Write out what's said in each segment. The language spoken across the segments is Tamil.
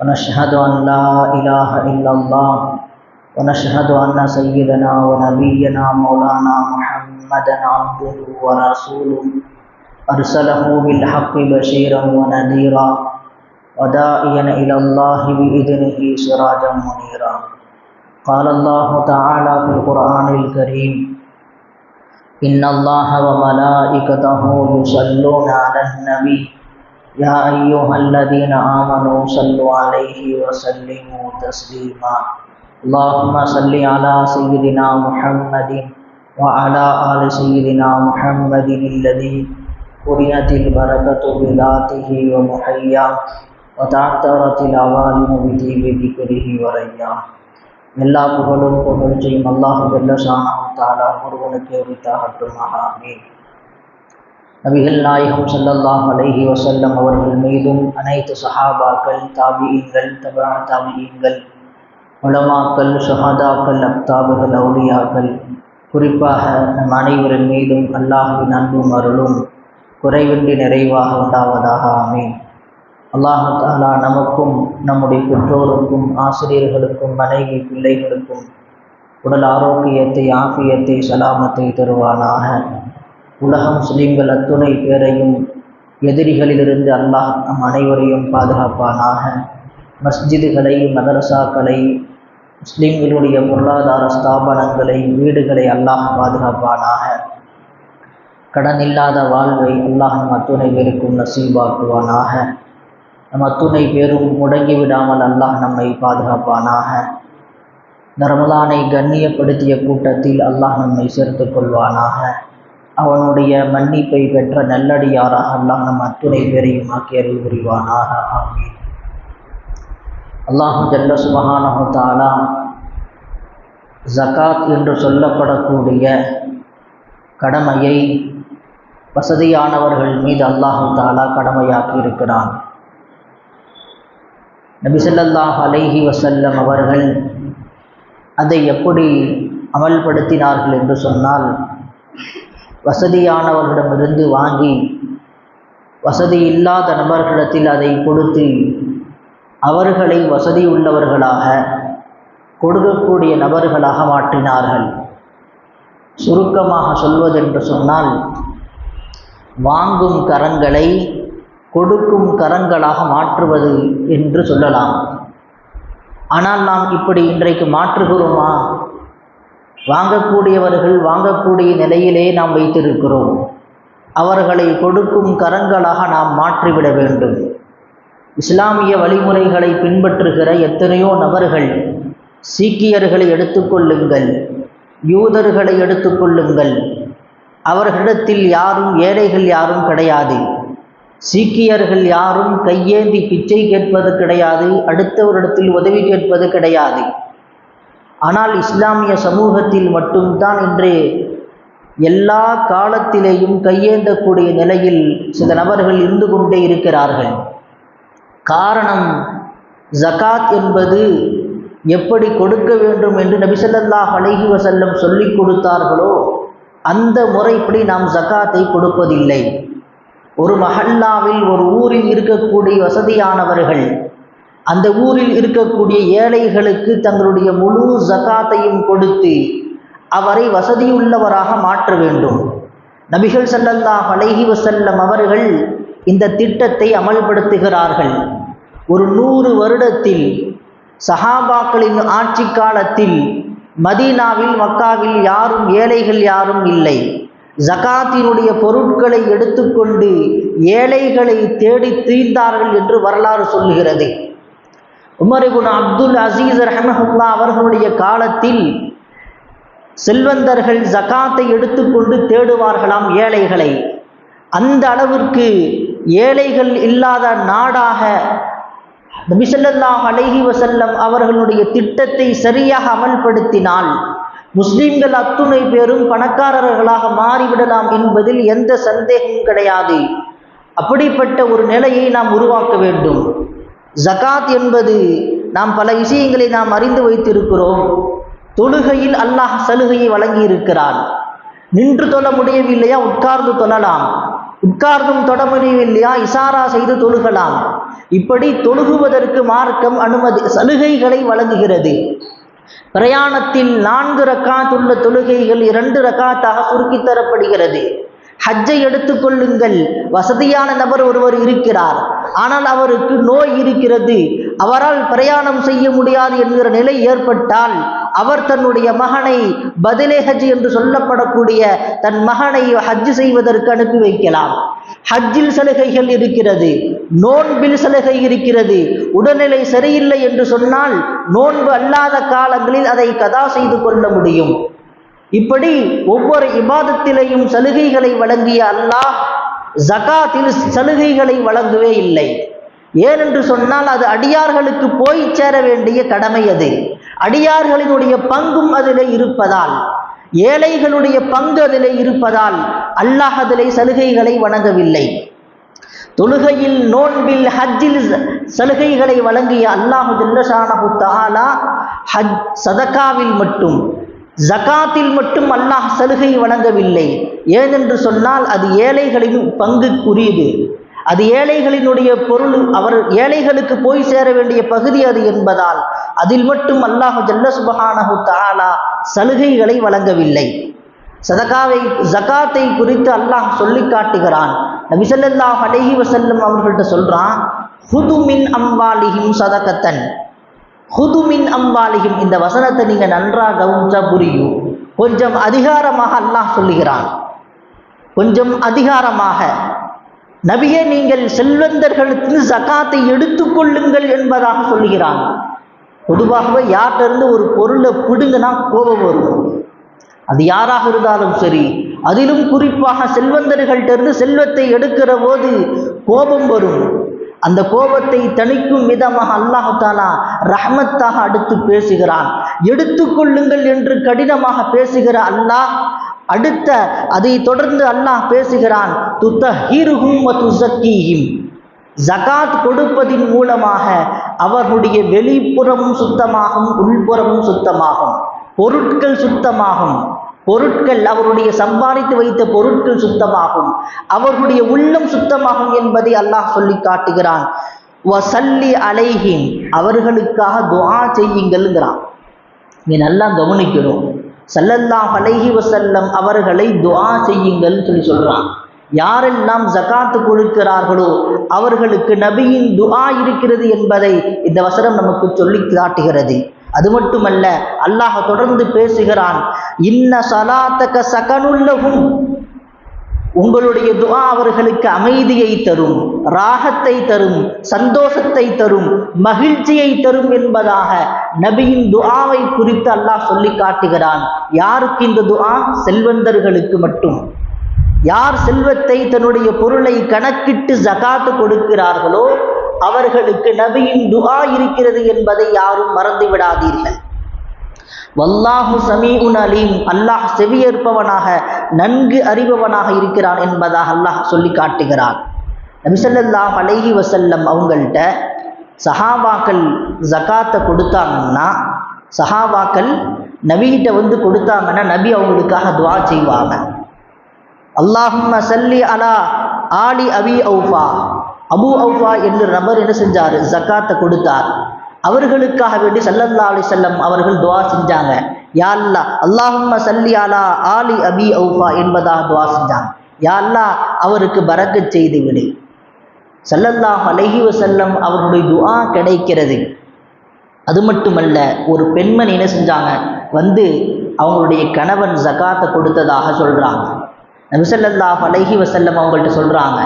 ونشهد أن لا إله إلا الله ونشهد أن سيدنا ونبينا مولانا محمدا عبده ورسوله. أرسله بالحق بشيرا ونذيرا وداعيا إلى الله بإذنه سراجا منيرا. قال الله تعالى في القرآن الكريم إن الله وملائكته يصلون على النبي يا أيها الذين آمنوا صلوا عليه وسلموا تسليما اللهم صل على سيدنا محمد وعلى آل سيدنا محمد الذي قرنت البركة بذاته ومحياه وتعترت العوالم بطيب ذكره ورياه எல்லா புகழும் புகழ்ச்சியும் அல்லாஹ் வெல்லசானாம் தாலா ஒருவனுக்கு உரித்தாகட்டுமாக ஆமீன் நபிகள் நாயகம் சல்லல்லாஹ் அலஹி வசல்லம் அவர்கள் மீதும் அனைத்து சஹாபாக்கள் தாபியீன்கள் தபா தாபியீன்கள் உலமாக்கள் சுஹாதாக்கள் அப்தாபுகள் அவுலியாக்கள் குறிப்பாக நம் அனைவரின் மீதும் அல்லாஹுவின் அன்பும் அருளும் குறைவின்றி நிறைவாக உண்டாவதாக ஆமேன். அல்லாஹு தாலா நமக்கும் நம்முடைய பெற்றோருக்கும் ஆசிரியர்களுக்கும் மனைவி பிள்ளைகளுக்கும் உடல் ஆரோக்கியத்தை ஆபியத்தை சலாமத்தை தருவானாக. உலகம் முஸ்லீம்கள் அத்துணை பேரையும் எதிரிகளிலிருந்து அல்லாஹ் நம் அனைவரையும் பாதுகாப்பானாக. மஸ்ஜிதுகளை மதரசாக்களை முஸ்லீம்களுடைய பொருளாதார ஸ்தாபனங்களை வீடுகளை அல்லாஹ் பாதுகாப்பானாக. கடன் இல்லாத வாழ்வை அல்லாஹ் நம் அத்துணை பேருக்கும் நசீபாக்குவானாக. நம் அத்துணை பேரும் முடங்கி விடாமல் அல்லாஹ் நம்மை பாதுகாப்பானாக. இந்த ரமலானை கண்ணியப்படுத்திய கூட்டத்தில் அல்லாஹ் நம்மை சேர்த்து கொள்வானாக. அவனுடைய மன்னிப்பை பெற்ற நல்லடியாராக அல்லாஹ் நம் அத்துணை பேரையும் ஆக்கி புரிவானாக. ஆமீன். அல்லாஹு ஜல்ல சுபஹானஹு தாலா ஜகாத் என்று சொல்லப்படக்கூடிய கடமையை வசதியானவர்கள் மீது அல்லாஹு தாலா கடமையாக்கி இருக்கிறான். நபிசல்லாஹ் அலைஹி வசல்லம் அவர்கள் அதை எப்படி அமல்படுத்தினார்கள் என்று சொன்னால் வசதியானவர்களிடமிருந்து வாங்கி வசதி இல்லாத நபர்களிடத்தில் அதை கொடுத்து அவர்களை வசதி உள்ளவர்களாக கொடுக்கக்கூடிய நபர்களாக மாற்றினார்கள். சுருக்கமாக சொல்வதென்று சொன்னால் வாங்கும் கரங்களை கொடுக்கும் கரங்களாக மாற்றுவது என்று சொல்லலாம். ஆனால் நாம் இப்படி இன்றைக்கு மாற்றுகிறோமா? வாங்கக்கூடியவர்கள் வாங்கக்கூடிய நிலையிலே நாம் வைத்திருக்கிறோம். அவர்களை கொடுக்கும் கரங்களாக நாம் மாற்றிவிட வேண்டும். இஸ்லாமிய வழிமுறைகளை பின்பற்றுகிற எத்தனையோ நபர்கள் சீக்கியர்களை எடுத்துக்கொள்ளுங்கள் யூதர்களை எடுத்துக்கொள்ளுங்கள். அவர்களிடத்தில் யாரும் ஏழைகள் யாரும் கிடையாது. சீக்கியர்கள் யாரும் கையேந்தி பிச்சை கேட்பது கிடையாது அடுத்தவரிடத்தில் உதவி கேட்பது கிடையாது. ஆனால் இஸ்லாமிய சமூகத்தில் மட்டும்தான் இன்று எல்லா காலத்திலேயும் கையேந்தக்கூடிய நிலையில் சில நபர்கள் இருந்து கொண்டே இருக்கிறார்கள். காரணம் ஜகாத் என்பது எப்படி கொடுக்க வேண்டும் என்று நபிசல்லாஹ் அலைஹி வசல்லம் சொல்லிக் கொடுத்தார்களோ அந்த முறைப்படி நாம் ஜகாத்தை கொடுப்பதில்லை. ஒரு மஹல்லாவில் ஒரு ஊரில் இருக்கக்கூடிய வசதியானவர்கள் அந்த ஊரில் இருக்கக்கூடிய ஏழைகளுக்கு தங்களுடைய முழு ஜகாத்தையும் கொடுத்து அவரை வசதியுள்ளவராக மாற்ற வேண்டும். நபிகள் சல்லல்லாஹ் அலைஹி வசல்லம் அவர்கள் இந்த திட்டத்தை அமல்படுத்துகிறார்கள். ஒரு நூறு வருடத்தில் சஹாபாக்களின் ஆட்சி காலத்தில் மதீனாவில் மக்காவில் யாரும் ஏழைகள் யாரும் இல்லை. ஜகாத்தினுடைய பொருட்களை எடுத்துக்கொண்டு ஏழைகளை தேடி தீர்ந்தார்கள் என்று வரலாறு சொல்லுகிறது. உமரிபுன் அப்துல் அசீஸ் ரஹமஹுல்லா அவர்களுடைய காலத்தில் செல்வந்தர்கள் ஜகாத்தை எடுத்துக்கொண்டு தேடுவார்களாம் ஏழைகளை. அந்த அளவிற்கு ஏழைகள் இல்லாத நாடாக நபிசல்லாஹ் அலஹி வசல்லம் அவர்களுடைய திட்டத்தை சரியாக அமல்படுத்தினால் முஸ்லிம்கள் அத்துணை பேரும் பணக்காரர்களாக மாறிவிடலாம் என்பதில் எந்த சந்தேகமும் கிடையாது. அப்படிப்பட்ட ஒரு நிலையை நாம் உருவாக்க வேண்டும். ஜகாத் என்பது நாம் பல விஷயங்களை நாம் அறிந்து வைத்திருக்கிறோம். தொழுகையில் அல்லாஹ் சலுகையை வழங்கி இருக்கிறான் நின்று தொழ முடியவில்லையா? உட்கார்ந்து தொழலாம். உட்கார்ந்தும் தொட முடியவில்லையா? இசாரா செய்து தொழுகலாம். இப்படி தொழுகுவதற்கு மார்க்கம் அனுமதி சலுகைகளை வழங்குகிறது. பிரயாணத்தில் நான்கு ரக்காத் உள்ள தொழுகைகள் இரண்டு ரக்காத்தாக சுருக்கித் தரப்படுகிறது. ஹஜ்ஜை எடுத்துக்கொள்ளுங்கள் வசதியான நபர் ஒருவர் இருக்கிறார். ஆனால் அவருக்கு நோய் இருக்கிறது. அவரால் பிரயாணம் செய்ய முடியாது என்கிற நிலை ஏற்பட்டால் அவர் தன்னுடைய மகனை பதிலே ஹஜ் என்று சொல்லப்படக்கூடிய தன் மகனை ஹஜ் செய்வதற்கு அனுப்பி வைக்கலாம். ஹஜ்ஜில் சலுகைகள் இருக்கிறது நோன்பில் சலுகை இருக்கிறது. உடல்நிலை சரியில்லை என்று சொன்னால் நோன்பு அல்லாத காலங்களில் அதை கதா செய்து கொள்ள முடியும். இப்படி ஒவ்வொரு இபாதத்திலையும் சலுகைகளை வழங்கிய அல்லாஹ் ஜகாத்தில் சலுகைகளை வழங்கவே இல்லை. ஏனென்று சொன்னால் அது அடியார்களுக்கு போய் சேர வேண்டிய கடமை அது. அடியார்களினுடைய பங்கும் அதிலே இருப்பதால் ஏழைகளுடைய பங்கு அதிலே இருப்பதால் அல்லாஹ் அதிலே சலுகைகளை வழங்கவில்லை. தொழுகையில் நோன்பில் ஹஜ்ஜில் சலுகைகளை வழங்கிய அல்லாஹு ஜல்லஷானஹு தாலா ஹஜ் சதகாவில் மட்டும் ஜகாத்தில் மட்டும் அல்லாஹ் சலுகை வழங்கவில்லை. ஏனென்று சொன்னால் அது ஏழைகளின் பங்குக்குரியது அது ஏழைகளினுடைய பொருள் அவர் ஏழைகளுக்கு போய் சேர வேண்டிய பகுதி அது என்பதால் அதில் மட்டும் அல்லாஹ் ஜல்ல சுபஹானஹு தாலா சலுகைகளை வழங்கவில்லை. சதகாவை ஜகாத்தை குறித்து அல்லாஹ் சொல்லி காட்டுகிறான். நபிசல்லாஹ் அலஹி வசல்லம் அவர்கள்ட்ட சொல்றான் ஹுதுமின் அம்பாலிஹிம் சதகத்தன். ஹுதுமின் அம்பாலிஹிம் இந்த வசனத்தை நீங்கள் நன்றாக கவனிச்சா புரியும். கொஞ்சம் அதிகாரமாக அல்லாஹ் சொல்லுகிறான். கொஞ்சம் அதிகாரமாக. நபியே நீங்கள் செல்வந்தர்களுக்கு ஜகாத்தை எடுத்துக்கொள்ளுங்கள் என்பதாக சொல்லுகிறான். பொதுவாகவே யார்கிட்டருந்து ஒரு பொருளை பிடுங்கினா கோபம் வரும். அது யாராக இருந்தாலும் சரி அதிலும் குறிப்பாக செல்வந்தர்கள்ட்ட இருந்து செல்வத்தை எடுக்கிற போது கோபம் வரும். அந்த கோபத்தை தணிக்கும் விதமாக அல்லாஹு தாலா ரஹமத்தாக அடுத்து பேசுகிறான். எடுத்துக்கொள்ளுங்கள் என்று கடினமாக பேசுகிற அல்லாஹ் அடுத்த அதை தொடர்ந்து அல்லாஹ் பேசுகிறான் துத்தஹிருஹும் துசக்கீஹிம். ஜகாத் கொடுப்பதின் மூலமாக அவர்களுடைய வெளிப்புறமும் சுத்தமாகும் உள்புறமும் சுத்தமாகும் பொருட்கள் சுத்தமாகும். பொருட்கள் அவருடைய சம்பாதித்து வைத்த பொருட்கள் சுத்தமாகும். அவர்களுடைய உள்ளம் சுத்தமாகும் என்பதை அல்லாஹ் சொல்லி காட்டுகிறான். வசல்லி அலைகின் அவர்களுக்காக துவா செய்யுங்கள்ங்கிறான். நீ நல்லா கவனிக்கணும். சல்லல்லாஹ் அலைஹி வசல்லம் அவர்களை துவா செய்யுங்கள்னு சொல்லி சொல்கிறான் யாரெல்லாம் ஜகாத்து கொடுக்கிறார்களோ அவர்களுக்கு நபியின் துஆ இருக்கிறது என்பதை இந்த வசனம் நமக்கு சொல்லி காட்டுகிறது. அது மட்டுமல்ல அல்லாஹ் தொடர்ந்து பேசுகிறான் இன்ன சலாத்தக சகனுள்ளவும் உங்களுடைய துஆ அவர்களுக்கு அமைதியை தரும் ராகத்தை தரும் சந்தோஷத்தை தரும் மகிழ்ச்சியை தரும் என்பதாக நபியின் துஆவை குறித்து அல்லாஹ் சொல்லி காட்டுகிறான். யாருக்கு இந்த துஆ? செல்வந்தர்களுக்கு மட்டும். யார் செல்வத்தை தன்னுடைய பொருளை கணக்கிட்டு ஜகாத்து கொடுக்கிறார்களோ அவர்களுக்கு நபியின் துகா இருக்கிறது என்பதை யாரும் மறந்து விடாதீர்கள் வல்லாஹு சமீஉன் அலீம் அல்லாஹ் செவியேற்பவனாக நன்கு அறிபவனாக இருக்கிறான் என்பதாக அல்லாஹ் சொல்லி காட்டுகிறான். நபிசல்லாஹ் அலைஹி வசல்லம் அவங்கள்ட்ட சஹாபாக்கள் ஜகாத்தை கொடுத்தாங்கன்னா சஹாபாக்கள் நபிகிட்ட வந்து கொடுத்தாங்கன்னா நபி அவங்களுக்காக துவா செய்வாங்க. அல்லாஹ் சல்லி அலா ஆலி அபி அவுஃபா அபு அவுஃபா என்ற நபர் என்ன செஞ்சார்? ஜக்காத்தை கொடுத்தார். அவர்களுக்காக வேண்டி சல்லல்லா அலி செல்லம் அவர்கள் துவா செஞ்சாங்க. யா அல்லா அல்லாஹும்ம சல்லி அலா ஆலி அபி அவுஃபா என்பதாக துவா செஞ்சாங்க. யா அல்லா அவருக்கு பறக்க செய்து விடு. சல்லல்லாஹ் அலஹி வசல்லம் அவருடைய துவா கிடைக்கிறது. அது மட்டுமல்ல ஒரு பெண்மணி என்ன செஞ்சாங்க? வந்து அவங்களுடைய கணவன் ஜகாத்தை கொடுத்ததாக சொல்கிறாங்க நபிசல்லாஹ் அலஹி வசல்லம் அவங்கள்ட்ட சொல்கிறாங்க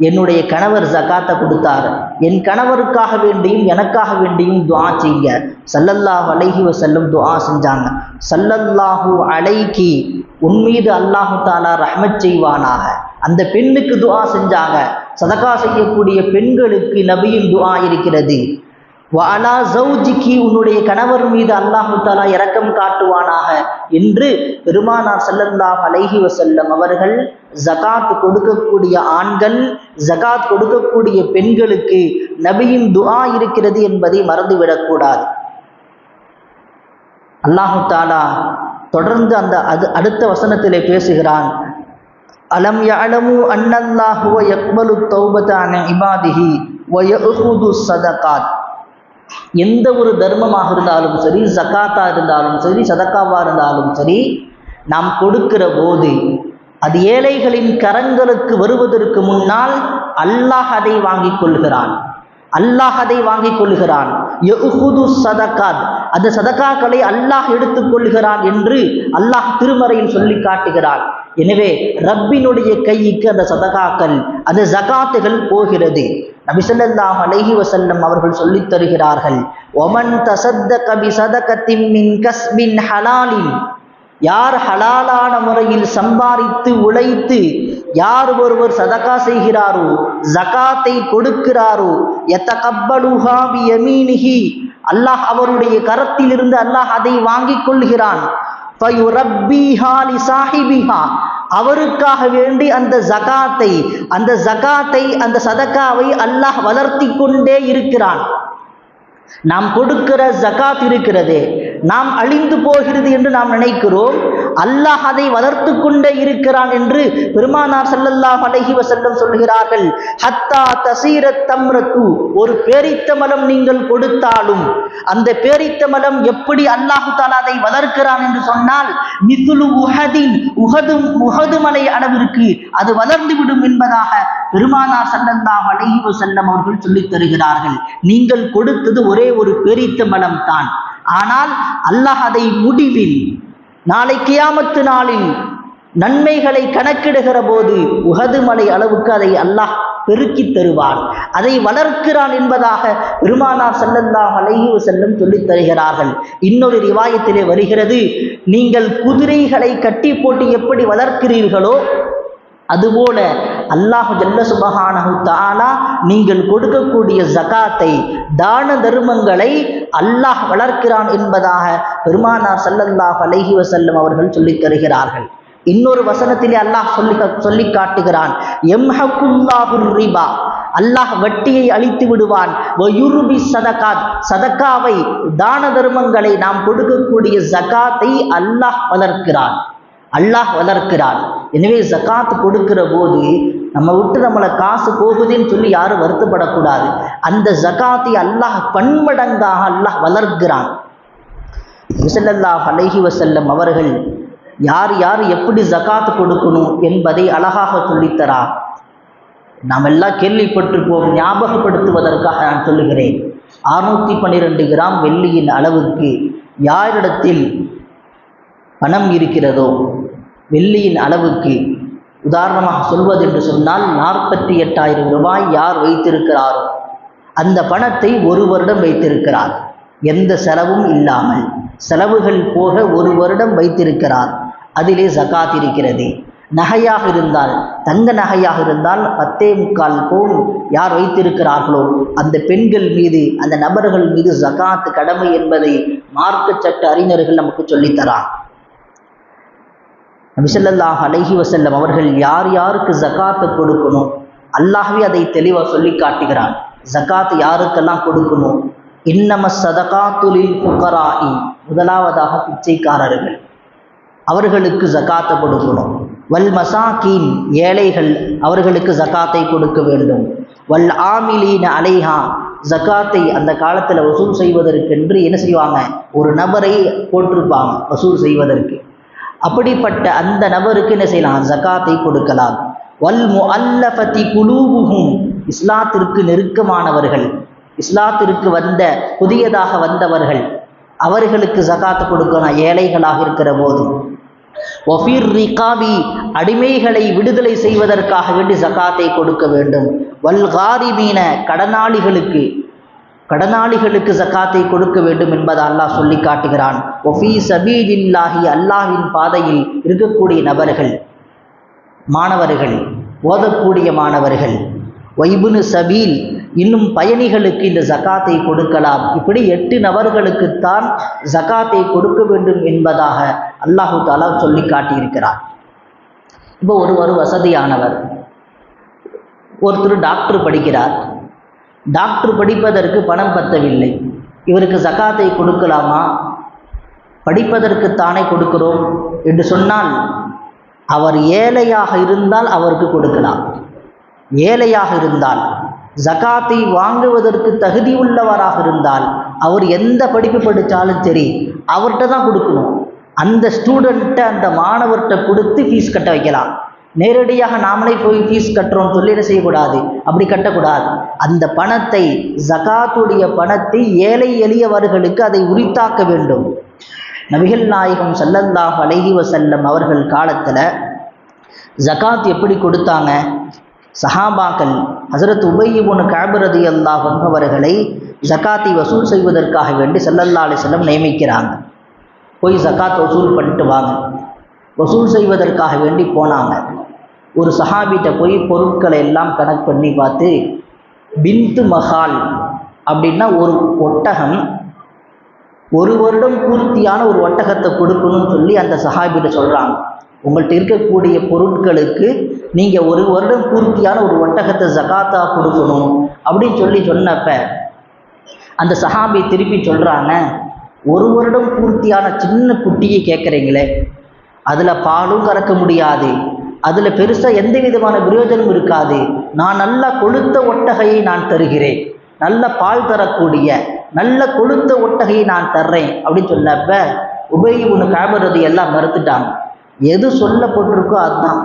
என்னுடைய கணவர் ஜகாத்தை கொடுத்தார். என் கணவருக்காக வேண்டியும் எனக்காக வேண்டியும் துவா செய்யுங்க. சல்லல்லாஹ் அலைஹி வசல்லம் துவா செஞ்சாங்க. சல்லல்லாஹு அலைகி உன் மீது அல்லாஹு தாலா ரஹமத் செய்வானாக. அந்த பெண்ணுக்கு துவா செஞ்சாங்க. சதகா செய்யக்கூடிய பெண்களுக்கு நபியின் துவா இருக்கிறது. வாலா ஜவுஜிக்கு உன்னுடைய கணவர் மீது அல்லாஹு தாலா இரக்கம் காட்டுவானாக என்று பெருமானார் செல்லல்லா அலைஹி வசல்லம் அவர்கள் ஜகாத் கொடுக்கக்கூடிய ஆண்கள் ஜகாத் கொடுக்கக்கூடிய பெண்களுக்கு நபியின் துஆ இருக்கிறது என்பதை மறந்துவிடக்கூடாது அல்லாஹு தாலா தொடர்ந்து அந்த அது அடுத்த வசனத்திலே பேசுகிறான். அலம் யஅலமு அன்னல்லாஹு வ யக்பலு தௌபத இபாதிஹி வ சதகாத் எந்த ஒரு தர்மமாக இருந்தாலும் சரி ஜகாத்தா இருந்தாலும் சரி சதக்காவா இருந்தாலும் சரி நாம் கொடுக்கிற போது அது ஏழைகளின் கரங்களுக்கு வருவதற்கு முன்னால் அல்லாஹ் அதை வாங்கிக் கொள்கிறான். அல்லாஹ் அதை வாங்கிக் கொள்கிறான் சதகாத். அந்த சதகாக்களை அல்லாஹ் எடுத்துக்கொள்கிறான் என்று அல்லாஹ் திருமறையில் சொல்லி காட்டுகிறான். எனவே ரப்பினுடைய கைக்கு அந்த சதகாக்கள் அந்த ஜகாத்துகள் போகிறது. நபிசல்லாஹ் அலஹி வசல்லம் அவர்கள் சொல்லித் தருகிறார்கள் ஒமன் தசத்த கபி சதகத்தின் மின் கஸ்மின் ஹலாலின் யார் ஹலாலான முறையில் சம்பாதித்து உழைத்து யார் ஒருவர் சதகா செய்கிறாரோ ஜகாத்தை கொடுக்கிறாரோ எத்த கப்பலுஹாபி பி அல்லாஹ் அவருடைய கரத்திலிருந்து அல்லாஹ் அதை வாங்கிக் கொள்கிறான். அவருக்காக வேண்டி அந்த ஜகாத்தை அந்த ஜகாத்தை அந்த சதக்காவை அல்லாஹ் வளர்த்தி கொண்டே இருக்கிறான். நாம் கொடுக்கிற ஜகாத் இருக்கிறதே நாம் அழிந்து போகிறது என்று நாம் நினைக்கிறோம். அல்லாஹ் அதை வளர்த்து கொண்டே இருக்கிறான் என்று பெருமானார் செல்லல்லாஹ் அலஹி வசல்லம் சொல்கிறார்கள். ஹத்தா தசீர தம்ரத்து. ஒரு பேரித்தமலம் நீங்கள் கொடுத்தாலும் அந்த பேரித்தமலம் எப்படி அல்லாஹு தாலா அதை வளர்க்கிறான் என்று சொன்னால் மிதுலு உஹதின் உஹதும் உஹது மலை அளவிற்கு அது வளர்ந்து விடும் என்பதாக பெருமானார் ஸல்லல்லாஹு அலஹி வசல்லம் அவர்கள் சொல்லித் தருகிறார்கள். நீங்கள் கொடுத்தது ஒரே ஒரு பேரித்த மலம் தான் ஆனால் அல்லாஹ் அதை முடிவில் நாளை கியாமத்து நாளில் நன்மைகளை கணக்கிடுகிற போது உகது மலை அளவுக்கு அதை அல்லாஹ் பெருக்கி தருவான். அதை வளர்க்கிறான் என்பதாக பெருமானார் செல்லந்தா அலைஹி செல்லும் சொல்லித் தருகிறார்கள். இன்னொரு ரிவாயத்திலே வருகிறது நீங்கள் குதிரைகளை கட்டி போட்டு எப்படி வளர்க்கிறீர்களோ அதுபோல அல்லாஹு ஜல்ல சுபஹானஹு தானா நீங்கள் கொடுக்கக்கூடிய ஜகாத்தை தான தர்மங்களை அல்லாஹ் வளர்க்கிறான் என்பதாக பெருமானார் சல்லல்லாஹ் அலஹி வசல்லம் அவர்கள் சொல்லித் தருகிறார்கள். இன்னொரு வசனத்திலே அல்லாஹ் சொல்லி சொல்லி காட்டுகிறான். எம்ஹகுல்லாஹுர் ரிபா. அல்லாஹ் வட்டியை அழித்து விடுவான். வயுருபி சதகாத். சதக்காவை தான தர்மங்களை நாம் கொடுக்கக்கூடிய ஜகாத்தை அல்லாஹ் வளர்க்கிறான். அல்லாஹ் வளர்க்கிறான். எனவே ஜகாத் கொடுக்கிற போது நம்ம விட்டு நம்மளை காசு போகுதுன்னு சொல்லி யாரும் வருத்தப்படக்கூடாது. அந்த ஜகாத்தை அல்லாஹ் பன்மடங்காக அல்லாஹ் வளர்க்கிறான். விசல்லல்லாஹ் அலைஹி வசல்லம் அவர்கள் யார் யார் எப்படி ஜகாத் கொடுக்கணும் என்பதை அழகாக சொல்லித்தரா. நாம் எல்லாம் கேள்விப்பட்டிருப்போம் ஞாபகப்படுத்துவதற்காக நான் சொல்லுகிறேன். அறுநூற்றி பன்னிரெண்டு கிராம் வெள்ளியின் அளவுக்கு யாரிடத்தில் பணம் இருக்கிறதோ வெள்ளியின் அளவுக்கு உதாரணமாக சொல்வதென்று சொன்னால் நாற்பத்தி எட்டாயிரம் ரூபாய் யார் வைத்திருக்கிறாரோ அந்த பணத்தை ஒரு வருடம் வைத்திருக்கிறார். எந்த செலவும் இல்லாமல் செலவுகள் போக ஒரு வருடம் வைத்திருக்கிறார். அதிலே ஜகாத் இருக்கிறது. நகையாக இருந்தால் தங்க நகையாக இருந்தால் பத்தே முக்கால் போல் யார் வைத்திருக்கிறார்களோ அந்த பெண்கள் மீது அந்த நபர்கள் மீது ஜகாத் கடமை என்பதை மார்க்க சட்ட அறிஞர்கள் நமக்கு சொல்லித்தரார் நபிசல்லாஹ் அலஹி வசல்லம் அவர்கள் யார் யாருக்கு ஜகாத்தை கொடுக்கணும்? அல்லாஹ்வே அதை தெளிவாக சொல்லி காட்டுகிறான் ஜக்காத் யாருக்கெல்லாம் கொடுக்கணும்? இன்னம சதகாத்துலில் புகராயி முதலாவதாக பிச்சைக்காரர்கள் அவர்களுக்கு ஜக்காத்தை கொடுக்கணும். வல் மசாக்கீன் ஏழைகள் அவர்களுக்கு ஜகாத்தை கொடுக்க வேண்டும். வல் ஆமிலீன அலைஹா. ஜக்காத்தை அந்த காலத்தில் வசூல் செய்வதற்கென்று என்ன செய்வாங்க? ஒரு நபரை போட்டிருப்பாங்க வசூல் செய்வதற்கு. அப்படிப்பட்ட அந்த நபருக்கு என்ன செய்யலாம்? ஜகாத்தை கொடுக்கலாம். வல் முஅல்லஃபதி குலூபுகும் இஸ்லாத்திற்கு நெருக்கமானவர்கள். இஸ்லாத்திற்கு வந்த புதியதாக வந்தவர்கள். அவர்களுக்கு ஜகாத்து கொடுக்கணும். ஏழைகளாக இருக்கிற போது. ஒஃபீர் ரிகாபி. அடிமைகளை விடுதலை செய்வதற்காக வேண்டி ஜகாத்தை கொடுக்க வேண்டும். வல்காரி மீன கடனாளிகளுக்கு. கடனாளிகளுக்கு ஜக்காத்தை கொடுக்க வேண்டும் என்பதை அல்லாஹ் சொல்லி காட்டுகிறான். ஒஃபி சபீலில்லாஹி அல்லாஹின் பாதையில் இருக்கக்கூடிய நபர்கள் மாணவர்கள் ஓதக்கூடிய மாணவர்கள் வைபுனு சபீல் இன்னும் பயணிகளுக்கு இந்த ஜக்காத்தை கொடுக்கலாம் இப்படி எட்டு நபர்களுக்குத்தான் ஜகாத்தை கொடுக்க வேண்டும் என்பதாக அல்லாஹு தாலா சொல்லி காட்டியிருக்கிறார் இப்போ ஒருவர் வசதியானவர் ஒருத்தர் டாக்டர் படிக்கிறார் டாக்டர் படிப்பதற்கு பணம் பத்தவில்லை இவருக்கு ஜக்காத்தை கொடுக்கலாமா படிப்பதற்குத்தானே கொடுக்கிறோம் என்று சொன்னால் அவர் ஏழையாக இருந்தால் அவருக்கு கொடுக்கலாம். ஏழையாக இருந்தால் ஜகாத்தை வாங்குவதற்கு தகுதி உள்ளவராக இருந்தால் அவர் எந்த படிப்பு படித்தாலும் சரி அவர்கிட்ட தான் கொடுக்கணும். அந்த ஸ்டூடெண்ட்டை அந்த மாணவர்கிட்ட கொடுத்து ஃபீஸ் கட்ட வைக்கலாம். நேரடியாக நாமளே போய் ஃபீஸ் கட்டுறோம்னு சொல்லி என்ன செய்யக்கூடாது அப்படி கட்டக்கூடாது. அந்த பணத்தை ஜகாத்துடைய பணத்தை ஏழை எளியவர்களுக்கு அதை உரித்தாக்க வேண்டும். நபிகள் நாயகம் சல்லல்லாஹ் அலைஹி வசல்லம் அவர்கள் காலத்தில் ஜகாத் எப்படி கொடுத்தாங்க? சஹாபாக்கள் ஹசரத் உபையிபுன் காபிரதி அல்லாஹ் அவர்களை ஜகாத்தை வசூல் செய்வதற்காக வேண்டி சல்லல்லா அலிசல்லம் நியமிக்கிறாங்க. போய் ஜகாத் வசூல் பண்ணிட்டு வாங்க. வசூல் செய்வதற்காக வேண்டி போனாங்க. ஒரு சஹாபிட்ட போய் பொருட்களை எல்லாம் கணக்கு பண்ணி பார்த்து பிந்து மஹால் அப்படின்னா ஒரு ஒட்டகம் ஒரு வருடம் பூர்த்தியான ஒரு ஒட்டகத்தை கொடுக்கணும்னு சொல்லி அந்த சஹாபிட்ட சொல்கிறாங்க உங்கள்கிட்ட இருக்கக்கூடிய பொருட்களுக்கு நீங்கள் ஒரு வருடம் பூர்த்தியான ஒரு ஒட்டகத்தை ஜகாத்தா கொடுக்கணும் அப்படின்னு சொல்லி சொன்னப்ப அந்த சஹாபி திருப்பி சொல்கிறாங்க ஒரு வருடம் பூர்த்தியான சின்ன குட்டியை கேட்குறீங்களே அதில் பாலும் கறக்க முடியாது அதில் பெருசாக எந்த விதமான பிரயோஜனமும் இருக்காது நான் நல்லா கொளுத்த ஒட்டகையை நான் தருகிறேன். நல்ல பால் தரக்கூடிய நல்ல கொளுத்த ஒட்டகையை நான் தர்றேன் அப்படின்னு சொன்னப்ப உபயி ஒன்று காபரது எல்லாம் மறுத்துட்டாங்க. எது சொல்லப்பட்டிருக்கோ அதுதான்.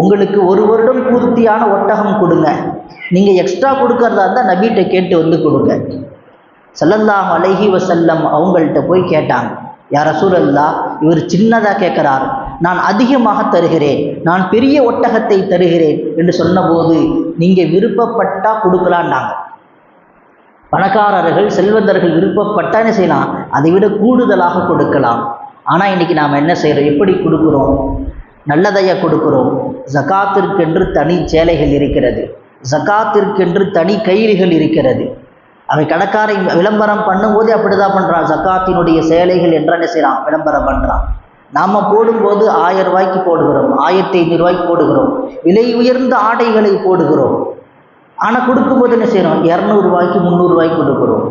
உங்களுக்கு ஒரு வருடம் பூர்த்தியான ஒட்டகம் கொடுங்க. நீங்கள் எக்ஸ்ட்ரா கொடுக்கறதா இருந்தால் நபீட்டை கேட்டு வந்து கொடுங்க. சல்லல்லாஹ் அலைஹி வசல்லம் அவங்கள்ட்ட போய் கேட்டாங்க. யார் சூழல்லா இவர் சின்னதாக கேட்குறார் நான் அதிகமாக தருகிறேன். நான் பெரிய ஒட்டகத்தை தருகிறேன். என்று சொன்னபோது நீங்கள் விருப்பப்பட்டால் கொடுக்கலான்னாங்க பணக்காரர்கள் செல்வந்தர்கள் விருப்பப்பட்டா என்ன செய்யலாம். அதை விட கூடுதலாக கொடுக்கலாம். ஆனால் இன்னைக்கு நாம் என்ன செய்கிறோம் எப்படி கொடுக்குறோம்? நல்லதையா கொடுக்குறோம்? ஜகாத்திற்கென்று தனி சேலைகள் இருக்கிறது. ஜகாத்திற்கென்று தனி கயிறுகள் இருக்கிறது. அவை கணக்காரை விளம்பரம் பண்ணும்போதே அப்படி தான் பண்ணுறான் ஜக்காத்தினுடைய சேலைகள் என்று என்ன செய்கிறான் விளம்பரம் பண்ணுறான் நாம் போடும்போது ஆயிரம் ரூபாய்க்கு போடுகிறோம். ஆயிரத்தி ஐநூறுரூவாய்க்கு போடுகிறோம். விலை உயர்ந்த ஆடைகளை போடுகிறோம். ஆனால் கொடுக்கும்போது என்ன செய்கிறோம் இரநூறுவாய்க்கு முந்நூறுரூவாய்க்கு கொடுக்குறோம்.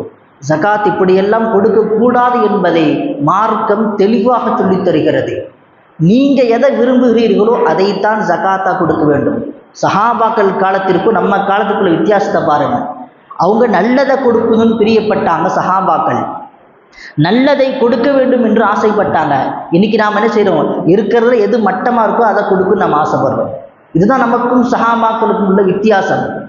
ஜகாத் இப்படியெல்லாம் கொடுக்கக்கூடாது என்பதை மார்க்கம் தெளிவாக சொல்லித் தருகிறது. நீங்கள் எதை விரும்புகிறீர்களோ அதைத்தான் ஜகாத்தாக கொடுக்க வேண்டும். சஹாபாக்கள் காலத்திற்கும் நம்ம காலத்துக்குள்ள வித்தியாசத்தை பாருங்கள் அவங்க நல்லதை கொடுக்கணும்னு பிரியப்பட்டாங்க சஹாபாக்கள். நல்லதை கொடுக்க வேண்டும் என்று ஆசைப்பட்டாங்க. இன்னைக்கு நாம் என்ன செய்கிறோம் இருக்கிறதுல எது மட்டமாக இருக்கோ அதை கொடுக்கணும்னு நம்ம ஆசைப்படுறோம். இதுதான் நமக்கும் சஹாபாக்களுக்கும் உள்ள வித்தியாசம்.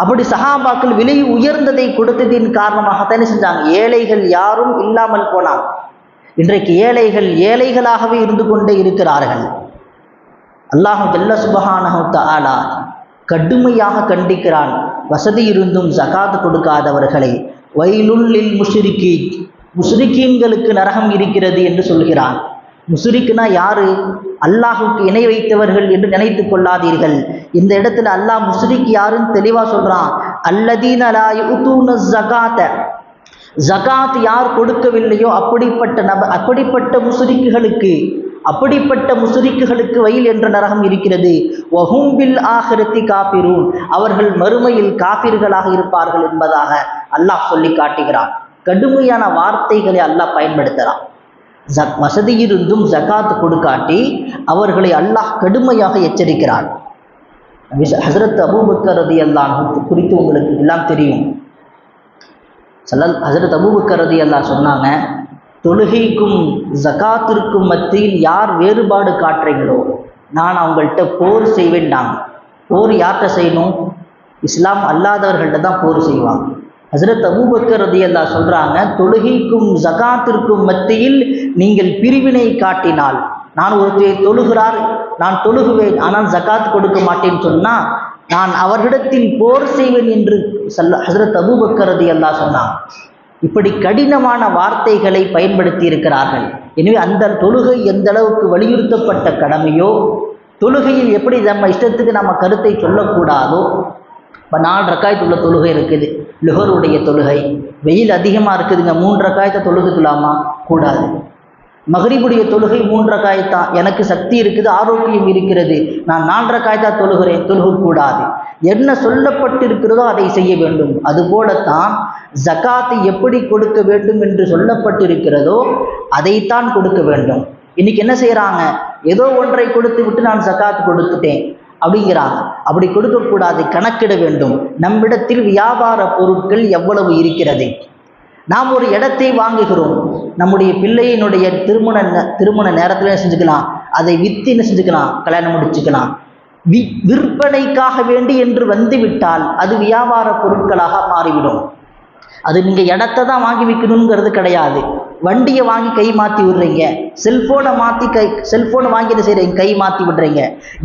அப்படி சஹாபாக்கள் விலை உயர்ந்ததை கொடுத்ததின் காரணமாகத்தானே செஞ்சாங்க? ஏழைகள் யாரும் இல்லாமல் போனாங்க. இன்றைக்கு ஏழைகள் ஏழைகளாகவே இருந்து கொண்டே இருக்கிறார்கள். அல்லாஹு ஜல்ல சுபஹானஹு ஆலா கடுமையாக கண்டிக்கிறான். வசதி இருந்தும் ஜகாத் கொடுக்காதவர்களை வயலுள்ளில் முஷிரிக்கி முஸ்ரிக்கீன்களுக்கு நரகம் இருக்கிறது என்று சொல்கிறான். முஸ்ரிக்குனா யாரு? அல்லாஹுக்கு இணை வைத்தவர்கள் என்று நினைத்து கொள்ளாதீர்கள். இந்த இடத்துல அல்லாஹ் முஸ்ரிக் யாருன்னு தெளிவா சொல்றான். அல்லதீன ஜகாத்த ஜகாத் யார் கொடுக்கவில்லையோ அப்படிப்பட்ட நப அப்படிப்பட்ட முசுரிக்குகளுக்கு அப்படிப்பட்ட முசுரிக்குகளுக்கு வயல் என்ற நரகம் இருக்கிறது. ஒஹும்பில் ஆகிருத்தி காபிரூன் அவர்கள் மறுமையில் காப்பீர்களாக இருப்பார்கள் என்பதாக அல்லாஹ் சொல்லி காட்டுகிறான். கடுமையான வார்த்தைகளை அல்லாஹ் பயன்படுத்துகிறான். ஜக் வசதி ஜக்காத் ஜகாத் கொடுக்காட்டி அவர்களை அல்லாஹ் கடுமையாக எச்சரிக்கிறான். ஹசரத் அபூபக்கரதி ரதி அல்லாஹ் குறித்து உங்களுக்கு எல்லாம் தெரியும். சலல் ஹசரத் அபூபக்கரதி ரதி அல்லாஹ் சொன்னாங்க தொழுகைக்கும் ஜகாத்திற்கும் மத்தியில் யார் வேறுபாடு காட்டுறீங்களோ நான் அவங்கள்ட்ட போர் செய்வேன்டாங்க போர் யார்கிட்ட செய்யணும்? இஸ்லாம் அல்லாதவர்கள்ட்ட தான் போர் செய்வாங்க. ஹசரத் அபூபக்கர் ரதி அல்லா சொல்கிறாங்க தொழுகைக்கும் ஜகாத்திற்கும் மத்தியில் நீங்கள் பிரிவினை காட்டினால். நான் ஒருத்தர் தொழுகிறார் நான் தொழுகுவேன் ஆனால் ஜகாத் கொடுக்க மாட்டேன்னு சொன்னால் நான் அவர்களிடத்தில் போர் செய்வேன் என்று சல்ல ஹசரத் அபூபக்கர் ரதி அல்லா சொன்னான். இப்படி கடினமான வார்த்தைகளை பயன்படுத்தி இருக்கிறார்கள் எனவே அந்த தொழுகை எந்த அளவுக்கு வலியுறுத்தப்பட்ட கடமையோ தொழுகையில் எப்படி நம்ம இஷ்டத்துக்கு நம்ம கருத்தை சொல்லக்கூடாதோ இப்போ நாலு ரக்காயத்து உள்ள தொழுகை இருக்குது. லுகருடைய தொழுகை. வெயில் அதிகமாக இருக்குதுங்க மூன்றரை காயத்தை தொழுதுக்கலாமா கூடாது. மகரிபுடைய தொழுகை மூன்றரை காயத்தான் எனக்கு சக்தி இருக்குது ஆரோக்கியம் இருக்கிறது. நான் நான்கரை ரக்காயத்தா தொழுகிறேன் தொழுகக்கூடாது என்ன சொல்லப்பட்டிருக்கிறதோ அதை செய்ய வேண்டும். அதுபோலத்தான் ஜக்காத்தை எப்படி கொடுக்க வேண்டும் என்று சொல்லப்பட்டிருக்கிறதோ அதைத்தான் கொடுக்க வேண்டும். இன்னைக்கு என்ன செய்கிறாங்க ஏதோ ஒன்றை கொடுத்து விட்டு நான் ஜகாத் கொடுத்துட்டேன். அப்படிங்கிறாங்க. அப்படி கொடுக்கக்கூடாது கணக்கிட வேண்டும். நம்மிடத்தில் வியாபார பொருட்கள் எவ்வளவு இருக்கிறது? நாம் ஒரு இடத்தை வாங்குகிறோம். நம்முடைய பிள்ளையினுடைய திருமண திருமண நேரத்தில் செஞ்சுக்கலாம்? அதை வித்து என்ன செஞ்சுக்கலாம்? கல்யாணம் முடிச்சுக்கலாம். வி விற்பனைக்காக வேண்டி என்று வந்துவிட்டால் அது வியாபார பொருட்களாக மாறிவிடும். அது நீங்கள் இடத்த தான் வாங்கி விற்கணுங்கிறது கிடையாது. வண்டியை வாங்கி கை மாற்றி விடுறீங்க. செல்ஃபோனை மாற்றி கை செல்ஃபோனை வாங்கி என்ன செய்கிறீங்க கை மாற்றி விடுறீங்க.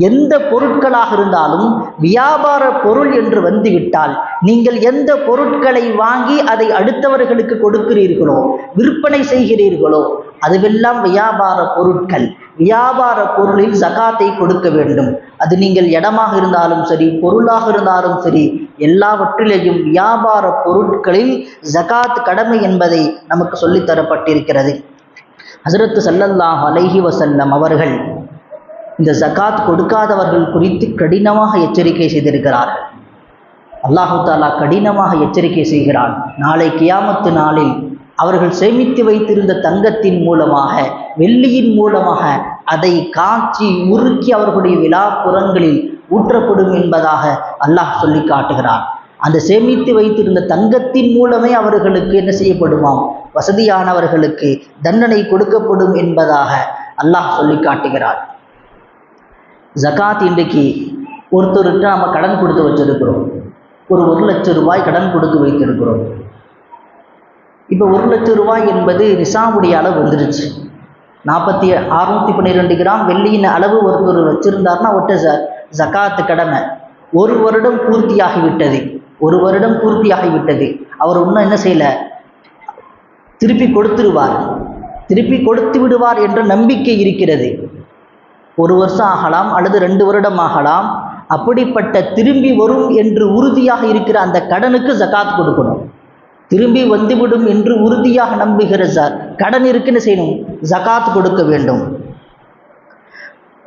எந்த பொருட்களாக இருந்தாலும் வியாபார பொருள் என்று வந்துவிட்டால் நீங்கள் எந்த பொருட்களை வாங்கி அதை அடுத்தவர்களுக்கு கொடுக்கிறீர்களோ விற்பனை செய்கிறீர்களோ அதுவெல்லாம் வியாபார பொருட்கள். வியாபார பொருளில் ஜகாத்தை கொடுக்க வேண்டும். அது நீங்கள் இடமாக இருந்தாலும் சரி பொருளாக இருந்தாலும் சரி எல்லாவற்றிலேயும் வியாபார பொருட்களில் ஜகாத் கடமை என்பதை நமக்கு சொல்லித் தரப்பட்டிருக்கிறது. ஹசரத்து சல்லல்லாஹ் அலைஹி வசல்லம் அவர்கள் இந்த ஜகாத் கொடுக்காதவர்கள் குறித்து கடினமாக எச்சரிக்கை செய்திருக்கிறார்கள். அல்லாஹு தாலா கடினமாக எச்சரிக்கை செய்கிறான். நாளை கியாமத்து நாளில் அவர்கள் சேமித்து வைத்திருந்த தங்கத்தின் மூலமாக வெள்ளியின் மூலமாக அதை காய்ச்சி உருக்கி அவர்களுடைய விழாப்புறங்களில் ஊற்றப்படும் என்பதாக அல்லாஹ் சொல்லி காட்டுகிறான். அந்த சேமித்து வைத்திருந்த தங்கத்தின் மூலமே அவர்களுக்கு என்ன செய்யப்படுமாம்? வசதியானவர்களுக்கு தண்டனை கொடுக்கப்படும் என்பதாக அல்லாஹ் சொல்லி காட்டுகிறார் ஜகாத் இன்றைக்கு ஒருத்தருக்கு நம்ம கடன் கொடுத்து வச்சிருக்கிறோம். ஒரு ஒரு லட்சம் ரூபாய் கடன் கொடுத்து வைத்திருக்கிறோம். இப்போ ஒரு லட்சம் ரூபாய் என்பது நிசாமுடைய அளவு வந்துருச்சு. நாற்பத்தி அறுநூத்தி பன்னிரெண்டு கிராம் வெள்ளியின் அளவு ஒருத்தர் வச்சுருந்தாருன்னா ஒட்ட ஜ ஜகாத்து கடமை. ஒரு வருடம் பூர்த்தியாகிவிட்டது ஒரு வருடம் பூர்த்தியாகிவிட்டது அவர் இன்னும் என்ன செய்யலை? திருப்பி கொடுத்துருவார். திருப்பி கொடுத்து விடுவார் என்ற நம்பிக்கை இருக்கிறது. ஒரு வருஷம் ஆகலாம் அல்லது ரெண்டு வருடம் ஆகலாம். அப்படிப்பட்ட திரும்பி வரும் என்று உறுதியாக இருக்கிற அந்த கடனுக்கு ஜகாத் கொடுக்கணும். திரும்பி வந்துவிடும் என்று உறுதியாக நம்புகிற சார் கடன் இருக்குன்னு செய்யணும்? ஜகாத் கொடுக்க வேண்டும்.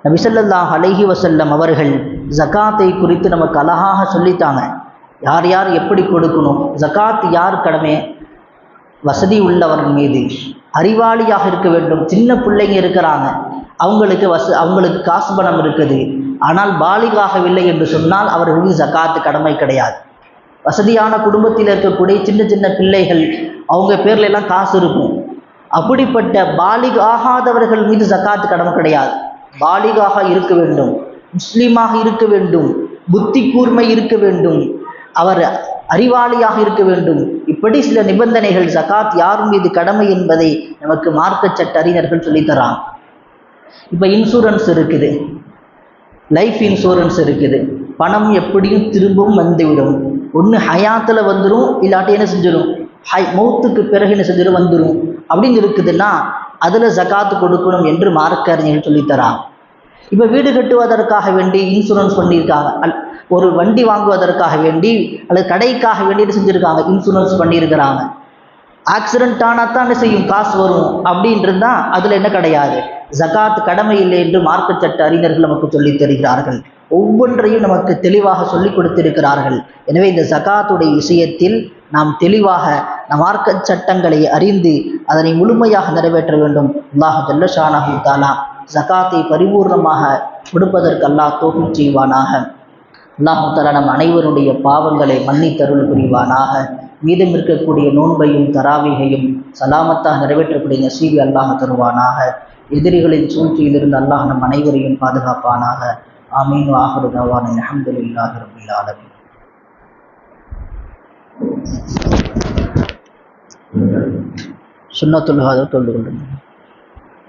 நபிசல்லாஹ் அலஹி வசல்லம் அவர்கள் ஜகாத்தை குறித்து நமக்கு அழகாக சொல்லித்தாங்க யார் யார் எப்படி கொடுக்கணும்? ஜகாத் யார் கடமை? வசதி உள்ளவர்கள் மீது அறிவாளியாக இருக்க வேண்டும். சின்ன பிள்ளைங்க இருக்கிறாங்க. அவங்களுக்கு வச அவங்களுக்கு காசு பணம் இருக்குது. ஆனால் பாலிகாகவில்லை என்று சொன்னால் அவர்களுக்கு ஜகாத்து கடமை கிடையாது. வசதியான குடும்பத்தில் இருக்கக்கூடிய சின்ன சின்ன பிள்ளைகள் அவங்க பேர்ல எல்லாம் காசு இருக்கும். அப்படிப்பட்ட பாலிக் ஆகாதவர்கள் மீது ஜக்காத்து கடமை கிடையாது. பாலிகாக இருக்க வேண்டும். முஸ்லீமாக இருக்க வேண்டும். புத்தி கூர்மை இருக்க வேண்டும். அவர் அறிவாளியாக இருக்க வேண்டும். இப்படி சில நிபந்தனைகள் ஜகாத் யார் மீது கடமை என்பதை நமக்கு மார்க்க சட்ட அறிஞர்கள் சொல்லித்தரான் இப்போ இன்சூரன்ஸ் இருக்குது. லைஃப் இன்சூரன்ஸ் இருக்குது. பணம் எப்படியும் திரும்பவும் வந்துவிடும். ஒன்று ஹயாத்தில் வந்துடும் இல்லாட்டி என்ன செஞ்சிடும் ஹை மௌத்துக்கு பிறகு என்ன செஞ்சிடும் வந்துடும் அப்படின்னு இருக்குதுன்னா அதில் ஜகாத்து கொடுக்கணும் என்று மார்க்கறிஞர்கள் சொல்லித்தரான் இப்போ வீடு கட்டுவதற்காக வேண்டி இன்சூரன்ஸ் பண்ணியிருக்காங்க. அல் ஒரு வண்டி வாங்குவதற்காக வேண்டி அல்லது கடைக்காக வேண்டி செஞ்சுருக்காங்க? இன்சூரன்ஸ் பண்ணியிருக்கிறாங்க. ஆக்சிடென்ட் ஆனால் தான் என்ன செய்யும்? காசு வரும். அப்படின்றது தான் அதில் என்ன கிடையாது? ஜகாத் கடமை இல்லை என்று மார்க்க சட்ட அறிஞர்கள் நமக்கு சொல்லித் தருகிறார்கள் ஒவ்வொன்றையும் நமக்கு தெளிவாக சொல்லிக் கொடுத்திருக்கிறார்கள். எனவே இந்த ஜகாத்துடைய விஷயத்தில் நாம் தெளிவாக நம் மார்க்க சட்டங்களை அறிந்து அதனை முழுமையாக நிறைவேற்ற வேண்டும். அல்லாஹு ஜல்லஷானாஹு தாலா ஜகாத்தை பரிபூர்ணமாக கொடுப்பதற்கு அல்லாஹ் தோஃபிக் செய்வானாக. அல்லாஹு தாலா நம் அனைவருடைய பாவங்களை மன்னித்தருள் புரிவானாக. மீதம் இருக்கக்கூடிய நோன்பையும் தராவிகையும் சலாமத்தாக நிறைவேற்றக்கூடிய நசீவி அல்லாஹ் தருவானாக. எதிரிகளின் சூழ்ச்சியிலிருந்து அல்லாஹ் நம் அனைவரையும் பாதுகாப்பானாக. ஆமீன். வாஹரு தவான். அஹமதுல்லாஹி ரபில் ஆலமீன். சுன்னத்துல் ஹாதர் தொழுது கொள்ளுங்கள்